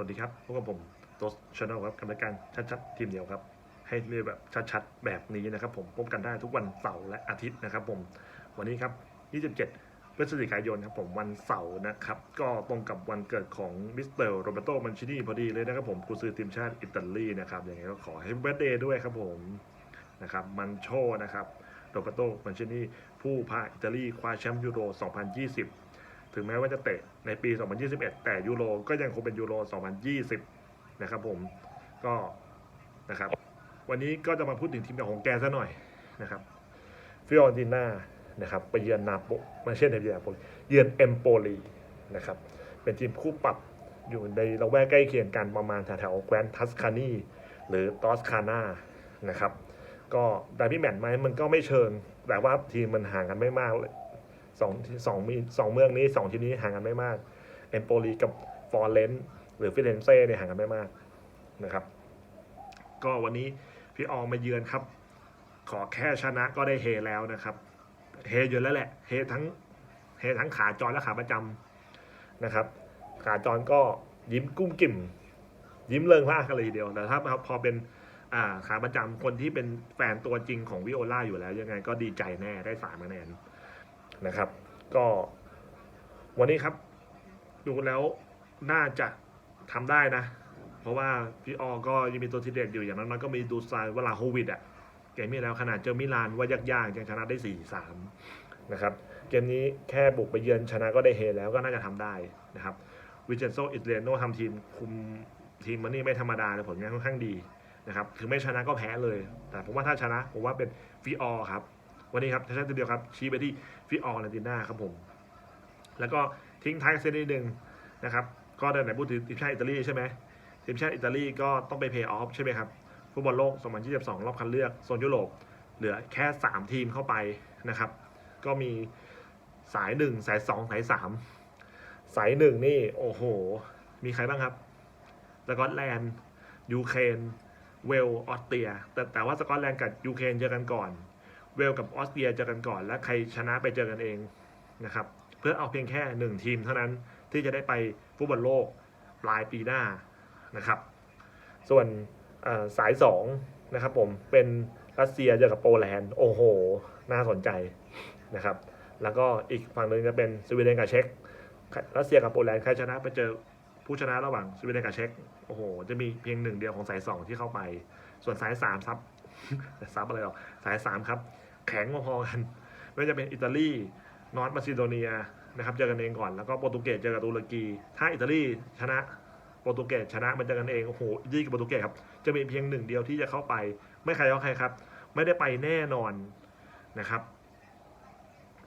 วัสดีครับพบกับผมโตสชาแนลครับกรรมการชัดๆทีมเดียวครับ ให้เรียกแบบชัดๆแบบนี้นะครับ ผมพบกันได้ทุกวันเสาร์และอาทิตย์นะครับ ผมวันนี้ครับ 27พฤศจิกายนครับผมวันเสาร์นะครับ ก็ตรงกับวันเกิดของมิสเตอร์โรเบโตมันชินีพอดีเลยนะครับผมกุซือทีมชาติอิตาลีนะครับยังไงก็ขอให้เบรเดย์ด้วยครับผมนะครับมันโชนะครับโรเบโตมันชินีผู้พาอิตาลีคว้าแชมป์ยูโร 2020 ถึงแม้ว่าจะเตะในปี 2021 แต่ยูโรก็ยังคงเป็นยูโร 2020 นะครับผมก็นะครับวันนี้ก็จะมาพูดถึงทีมของแกซะหน่อยนะครับฟิออร์ติน่านะครับไปเยือนนาโปม่ใช่ในเยือนนาโปลีเยือนเอมโปลีนะครับเป็นทีมคู่ปรับอยู่ในละแวกใกล้เคียงกันประมาณแถวๆแคว้นทัสคานีหรือตอสคานานะครับก็ดาร์บี้แมตช์ไหมมันก็ไม่เชิง แต่ว่าทีมมันห่างกันไม่มากเลย สองสองมีสองเมืองนี้สองทีมนี้ห่างกันไม่มาก เอมโปลีกับฟอร์เรนซ์หรือฟิเรนเซ่เนี่ยห่างกันไม่มากนะครับ ก็วันนี้พี่อองมาเยือนครับ ขอแค่ชนะก็ได้เฮแล้วนะครับ เฮอยู่แล้วแหละ เฮทั้งเฮทั้งขาจรและขาประจำนะครับ ขาจรก็ยิ้มกุ้มกิ่ม ยิ้มเริงร่ากันเลยทีเดียวแต่ถ้าพอเป็นขาประจำคนที่เป็นแฟนตัวจริงของวิโอลาอยู่แล้ว ยังไงก็ดีใจแน่ได้สามคะแนน นะครับ ก็วันนี้ครับ ดูแล้วน่าจะทำได้นะ เพราะว่าพี่ออก็ยังมีตัวทีเด็ดอยู่อย่างนั้นมันก็มีดูสไตล์เวลาโควิดอะเกมนี้แล้วขนาดเจอมิลานว่ายากๆยังชนะได้4-3นะครับ เกมนี้แค่บุกไปเยือนชนะก็ได้เฮแล้วก็น่าจะทำได้นะครับวิเจนโซอิตเลโนทำทีมคุมทีมมันนี่ไม่ธรรมดาเลยผลงานค่อนข้างดีนะครับ ถึงไม่ชนะก็แพ้เลย แต่ผมว่าถ้าชนะผมว่าเป็นฟิออครับ วันนี้ครับชัดๆทีเดียวครับ ชี้ไปที่ฟิออร์ลาติน่าครับผม แล้วก็ทิ้งท้ายเซตนิดนึงนะครับ ก็ได้ไหนพูดถึงทีมชาติอิตาลีใช่ไหมทีมชาติอิตาลีก็ต้องไปเพย์ออฟใช่ไหมครับฟุตบอลโลก 2022 รอบคัดเลือกโซนยุโรป เหลือแค่ 3 ทีมเข้าไปนะครับ ก็มีสาย 1 สาย 2 สาย 3 สาย 1 นี่ โอ้โห มีใครบ้างครับ สกอตแลนด์ยูเครนเวลออสเตรีย แต่แต่ว่าสกอตแลนด์กับยูเครนเจอกันก่อน เวลกับออสเตรียเจอกันก่อน และใครชนะไปเจอกันเองนะครับเพื่อเอาเพียงแค่ 1 ทีมเท่านั้นที่จะได้ไปฟุตบอลโลกปลายปีหน้านะครับ ส่วนสายสองนะครับผมเป็นรัสเซียเจอกับโปแลนด์โอ้โห น่าสนใจนะครับ แล้วก็อีกฝั่งหนึ่งจะเป็นสวีเดนกับเช็กรัสเซียกับโปแลนด์ใครชนะไปเจอผู้ชนะระหว่างสวีเดนกับเช็กโอ้โห จะมีเพียงหนึ่งเดียวของสายสองที่เข้าไป ส่วนสายสามซับซับอะไรหรอสายสามครับ แข็งพอๆกันไม่ว่าจะเป็นอิตาลีนอร์ทมาซิโดเนียนะครับเจอกันเองก่อนแล้วก็โปรตุเกสเจอกับตุรกี ถ้าอิตาลีชนะโปรตุเกสชนะมันเจอกันเองโอ้โหยี่กับโปรตุเกสครับจะมีเพียงหนึ่งเดียวที่จะเข้าไป ไม่ใครเอาใครครับ ไม่ได้ไปแน่นอนนะครับ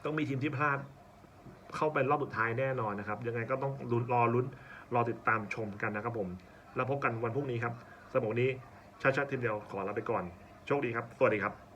ต้องมีทีมที่พลาดเข้าไปรอบสุดท้ายแน่นอนนะครับ ยังไงก็ต้องลุ้นรอลุ้นรอติดตามชมกันนะครับผม แล้วพบกันวันพรุ่งนี้ครับสำหรับวันนี้ชาติชาติทีมเดียวขอลาไปก่อน โชคดีครับ สวัสดีครับ